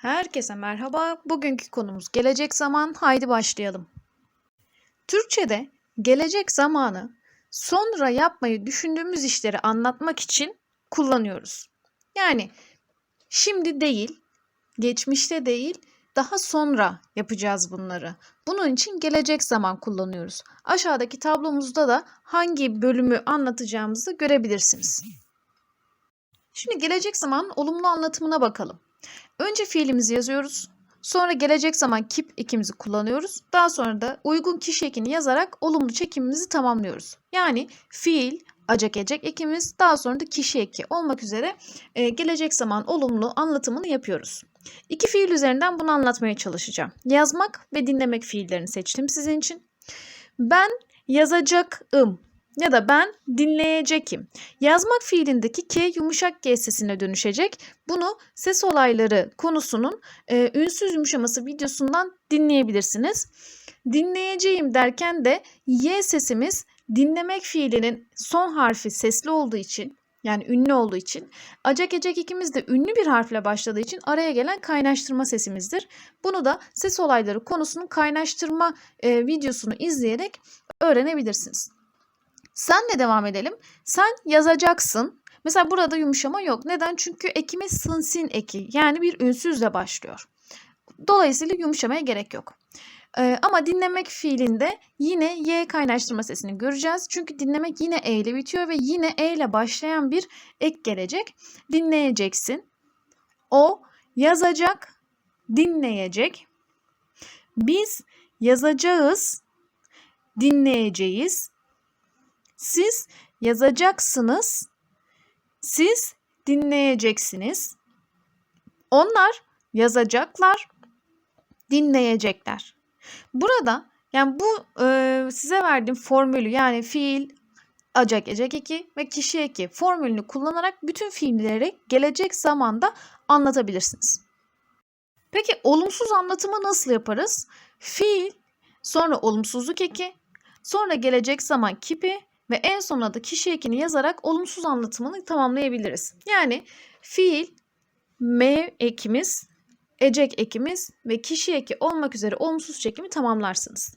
Herkese merhaba. Bugünkü konumuz gelecek zaman. Haydi başlayalım. Türkçe'de gelecek zamanı sonra yapmayı düşündüğümüz işleri anlatmak için kullanıyoruz. Yani şimdi değil, geçmişte değil, daha sonra yapacağız bunları. Bunun için gelecek zaman kullanıyoruz. Aşağıdaki tablomuzda da hangi bölümü anlatacağımızı görebilirsiniz. Şimdi gelecek zaman olumlu anlatımına bakalım. Önce fiilimizi yazıyoruz. Sonra gelecek zaman kip ekimizi kullanıyoruz. Daha sonra da uygun kişi ekini yazarak olumlu çekimimizi tamamlıyoruz. Yani fiil, acak ecek ekimiz, daha sonra da kişi eki olmak üzere e, gelecek zaman olumlu anlatımını yapıyoruz. İki fiil üzerinden bunu anlatmaya çalışacağım. Yazmak ve dinlemek fiillerini seçtim sizin için. Ben yazacakım ya da ben dinleyecekim. Yazmak fiilindeki K yumuşak G sesine dönüşecek. Bunu ses olayları konusunun e, ünsüz yumuşaması videosundan dinleyebilirsiniz. Dinleyeceğim derken de Y sesimiz dinlemek fiilinin son harfi sesli olduğu için yani ünlü olduğu için acak ecek ikimiz de ünlü bir harfle başladığı için araya gelen kaynaştırma sesimizdir. Bunu da ses olayları konusunun kaynaştırma e, videosunu izleyerek öğrenebilirsiniz. Senle devam edelim. Sen yazacaksın. Mesela burada yumuşama yok. Neden? Çünkü ekimiz sınsin eki. Yani bir ünsüzle başlıyor. Dolayısıyla yumuşamaya gerek yok. Ee, ama dinlemek fiilinde yine y kaynaştırma sesini göreceğiz. Çünkü dinlemek yine e ile bitiyor ve yine e ile başlayan bir ek gelecek. Dinleyeceksin. O yazacak, dinleyecek. Biz yazacağız, dinleyeceğiz. Siz yazacaksınız. Siz dinleyeceksiniz. Onlar yazacaklar, dinleyecekler. Burada yani bu e, size verdiğim formülü yani fiil, acak, ecek eki ve kişi eki formülünü kullanarak bütün fiilleri gelecek zamanda anlatabilirsiniz. Peki olumsuz anlatımı nasıl yaparız? Fiil, sonra olumsuzluk eki, sonra gelecek zaman kipi ve en sonunda da kişi ekini yazarak olumsuz anlatımını tamamlayabiliriz. Yani fiil, me ekimiz, ecek ekimiz ve kişi eki olmak üzere olumsuz çekimi tamamlarsınız.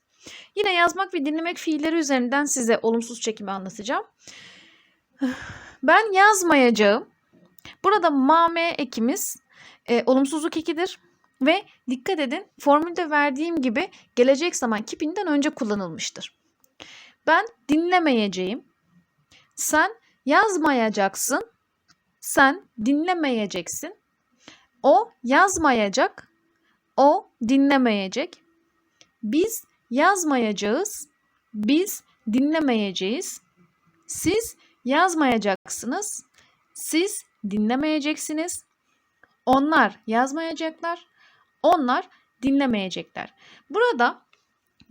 Yine yazmak ve dinlemek fiilleri üzerinden size olumsuz çekimi anlatacağım. Ben yazmayacağım. Burada mame ekimiz e, olumsuzluk ekidir. Ve dikkat edin formülde verdiğim gibi gelecek zaman kipinden önce kullanılmıştır. Ben dinlemeyeceğim. Sen yazmayacaksın. Sen dinlemeyeceksin. O yazmayacak. O dinlemeyecek. Biz yazmayacağız. Biz dinlemeyeceğiz. Siz yazmayacaksınız. Siz dinlemeyeceksiniz. Onlar yazmayacaklar. Onlar dinlemeyecekler. Burada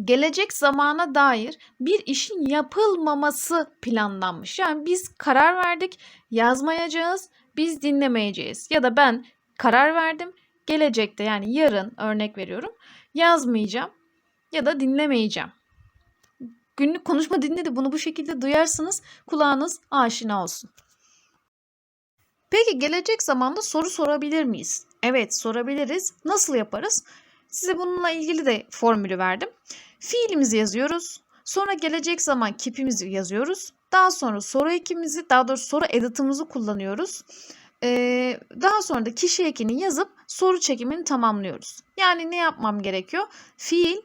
gelecek zamana dair bir işin yapılmaması planlanmış. Yani biz karar verdik, yazmayacağız, biz dinlemeyeceğiz. Ya da ben karar verdim, gelecekte yani yarın örnek veriyorum, yazmayacağım ya da dinlemeyeceğim. Günlük konuşma dinledi bunu bu şekilde duyarsınız, kulağınız aşina olsun. Peki gelecek zamanda soru sorabilir miyiz? Evet sorabiliriz. Nasıl yaparız? Size bununla ilgili de formülü verdim. Fiilimizi yazıyoruz. Sonra gelecek zaman kipimizi yazıyoruz. Daha sonra soru ekimizi, daha doğrusu soru editimizi kullanıyoruz. Ee, daha sonra da kişi ekini yazıp soru çekimini tamamlıyoruz. Yani ne yapmam gerekiyor? Fiil,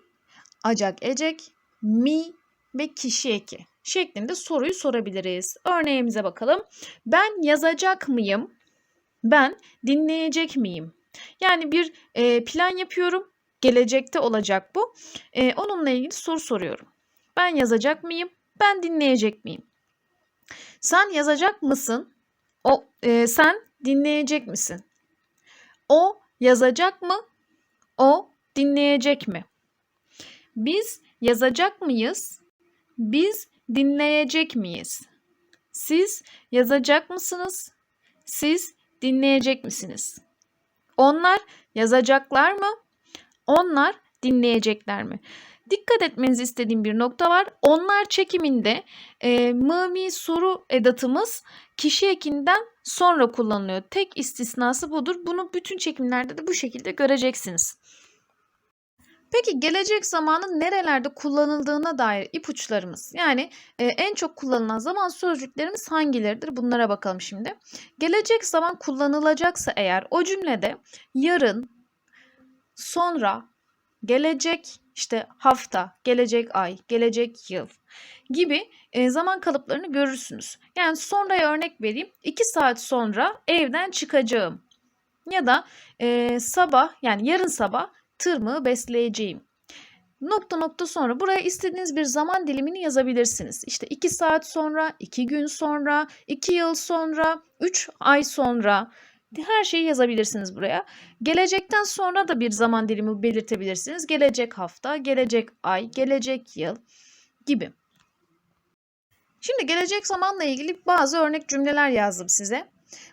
acak, ecek, mi ve kişi eki şeklinde soruyu sorabiliriz. Örneğimize bakalım. Ben yazacak mıyım? Ben dinleyecek miyim? Yani bir e, plan yapıyorum. Gelecekte olacak bu. E, onunla ilgili soru soruyorum. Ben yazacak mıyım? Ben dinleyecek miyim? Sen yazacak mısın? O e, sen dinleyecek misin? O yazacak mı? O dinleyecek mi? Biz yazacak mıyız? Biz dinleyecek miyiz? Siz yazacak mısınız? Siz dinleyecek misiniz? Onlar yazacaklar mı? Onlar dinleyecekler mi? Dikkat etmenizi istediğim bir nokta var. Onlar çekiminde e, mı mi soru edatımız kişi ekinden sonra kullanılıyor. Tek istisnası budur. Bunu bütün çekimlerde de bu şekilde göreceksiniz. Peki gelecek zamanın nerelerde kullanıldığına dair ipuçlarımız. Yani e, en çok kullanılan zaman sözcüklerimiz hangileridir? Bunlara bakalım şimdi. Gelecek zaman kullanılacaksa eğer o cümlede yarın, sonra, gelecek işte hafta, gelecek ay, gelecek yıl gibi e, zaman kalıplarını görürsünüz. Yani sonraya örnek vereyim. 2 saat sonra evden çıkacağım. Ya da e, sabah yani yarın sabah tırmığı besleyeceğim. Nokta nokta sonra buraya istediğiniz bir zaman dilimini yazabilirsiniz. İşte 2 saat sonra, 2 gün sonra, 2 yıl sonra, 3 ay sonra her şeyi yazabilirsiniz buraya. Gelecekten sonra da bir zaman dilimi belirtebilirsiniz. Gelecek hafta, gelecek ay, gelecek yıl gibi. Şimdi gelecek zamanla ilgili bazı örnek cümleler yazdım size.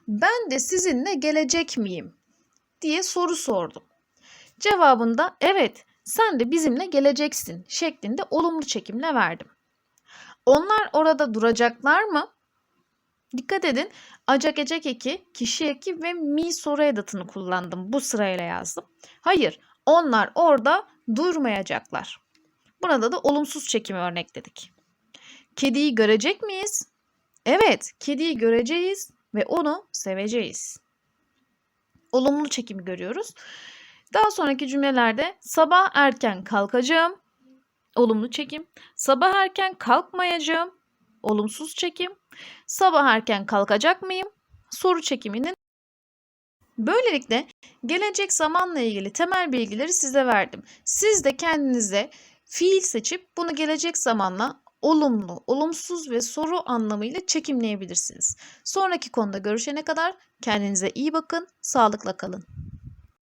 Ben de sizinle gelecek miyim diye soru sordum. Cevabında evet sen de bizimle geleceksin şeklinde olumlu çekimle verdim. Onlar orada duracaklar mı? Dikkat edin acak ecek eki, kişi eki ve mi soru edatını kullandım. Bu sırayla yazdım. Hayır onlar orada durmayacaklar. Burada da olumsuz çekimi örnekledik. Kediyi görecek miyiz? Evet, kediyi göreceğiz ve onu seveceğiz. Olumlu çekimi görüyoruz. Daha sonraki cümlelerde sabah erken kalkacağım. Olumlu çekim. Sabah erken kalkmayacağım. Olumsuz çekim. Sabah erken kalkacak mıyım? Soru çekiminin Böylelikle gelecek zamanla ilgili temel bilgileri size verdim. Siz de kendinize fiil seçip bunu gelecek zamanla olumlu, olumsuz ve soru anlamıyla çekimleyebilirsiniz. Sonraki konuda görüşene kadar kendinize iyi bakın, sağlıkla kalın.